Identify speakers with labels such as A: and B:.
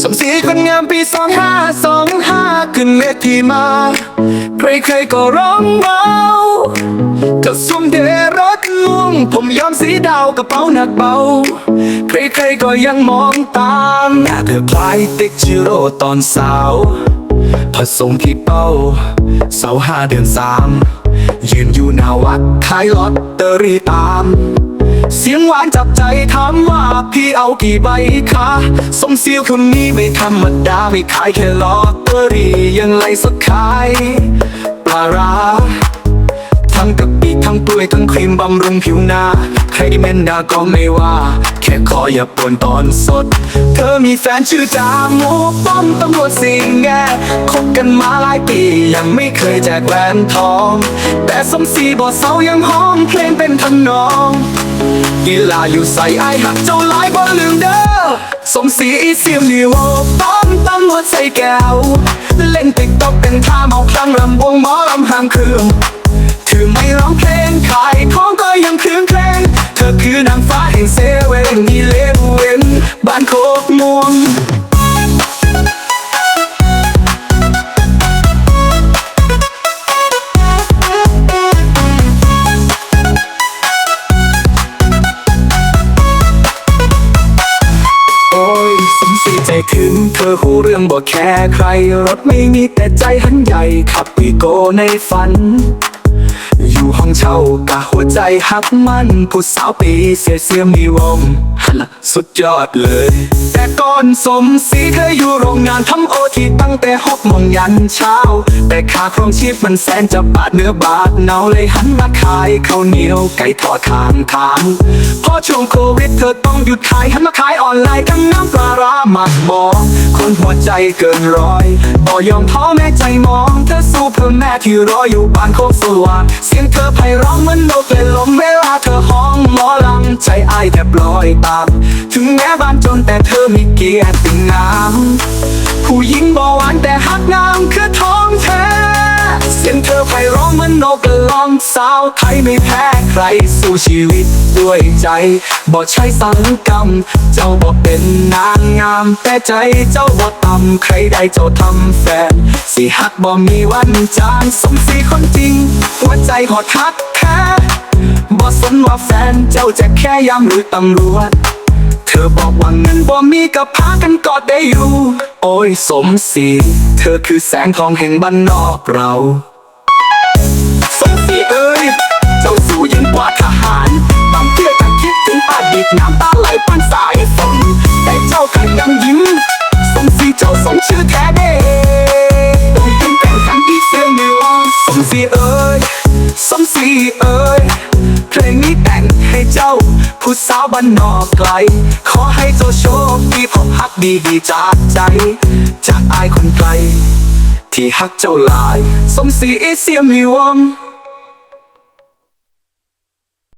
A: สมศรีคนงามปีสองห้าสองห้าขึ้นเวทีมา ใครๆก็ร้องเมาก็สุ่มเดรถลุงผมยอมสีดาวกระเป๋าหนักเบา ใครๆก็ยังมองตามหน้าเธอคล้ายติ๊กจิโร่ตอนสาว ผสมที่เป้า เสาห้าเดือนสามยืนอยู่หน้าวัดขายลอตเตอรี่ตาม เสียงหวานจับใจถามว่าพี่เอากี่ใบคะสมเสีลคนนี้ไม่ธรรมดา ไม่ขายแค่ลอตเตอรี่ยังไรสักขายปลาร้า ทั้งกะปิทั้งกล้วยทั้งครีมบำรุงผิวหน้า ใครที่เมนดาก็ไม่ว่า แค่ขออย่าปนตอนสด เธอมีแฟนชื่อจาโมป้อมตำรวจสิงแงคบกันมาหลายปี ยังไม่เคยแจกแหวนทอง แต่สมศรีบอเสายังห้องเพลงเป็นทำนองกีฬาอยู่ใส่ไอหักเจ้าหลายบ่ลืมเด้อสมศรีอีเสียมนิวป้อมตำรวจใส่แก้ว เล่นติ๊กต็อกเป็นท่าเมาคลั่งรำวงหมอลำหางเครื่อง สีใจขึ้นเธอหูเรื่องบอกแค่ใคร รถไม่มีแต่ใจหันใหญ่ขับวีโกในฝัน อยู่ห้องเช่ากะหัวใจหักมัน ผู้สาวปีเสียเสียมีวง สุดยอดเลย แต่ก่อนสมศรีเธออยู่โรงงานทำโอทีตั้งแต่หกโมงยันเช้า แต่ค่าครองชีพมันแสนจะบาดเนื้อบาดเนาเลยหันมาขายข้าวเหนียวไก่ทอดทางทางพอช่วงโควิดเธอต้องหยุดขายหันมาขายออนไลน์ทั้งน้ำปลาร้าหมักบอคนหัวใจเกินร้อยบ่ยอมท้อแม้ใจมองเธอสู้เพื่อแม่ที่รออยู่บ้านโคกสว่างเสียงเธอไพเราะเหมือนนกเลยลมเวลาเธอห้องหมอลำใจอายแทบลอยตาม บ้านจนแต่เธอมีเกียรติงาม ผู้หญิงบ่หวานแต่หักงามคือท้องแท้เสียงเธอไพเราะเหมือนนกกระลองสาวไทยไม่แพ้ใครสู้ชีวิตด้วยใจบ่ใช่สังกรรม เจ้าบ่เป็นนางงาม แต่ใจเจ้าบ่ต่ำใครได้เจ้าทำแฟนสิหักบ่มีวันจางสมศรีคนจริง หัวใจหอดฮักแค่บ่สนว่าแฟนเจ้าจะแค่ยามหรือตำรวจ ธอบอกว่าเงินบ่มีก็พากันกอดได้อยู่ โอ้ยสมศรีเธอคือแสงทองแห่งบ้านนอกเรา สมศรีเอ้ย เจ้าสู้ยิ่งกว่าทหารบางเที่ยกันคิดถึงอดีตน้ำตาไหลปันสายฝนแต่เจ้าขันยังยิ้ม สมศรีเจ้าสมชื่อแท้เด้ต้องยิ้มแข่งขันที่เสียงในวงสมศรีเอ้ย สมศรีเอ้ย เพลงนี้แต่งให้เจ้า ผู้สาวบ้านนอกไกล ขอให้เจ้าโชคดีพบฮักดีดีจากใจ จากอายคนไกล ที่ฮักเจ้าหลาย สมศรีเอเสียมีวง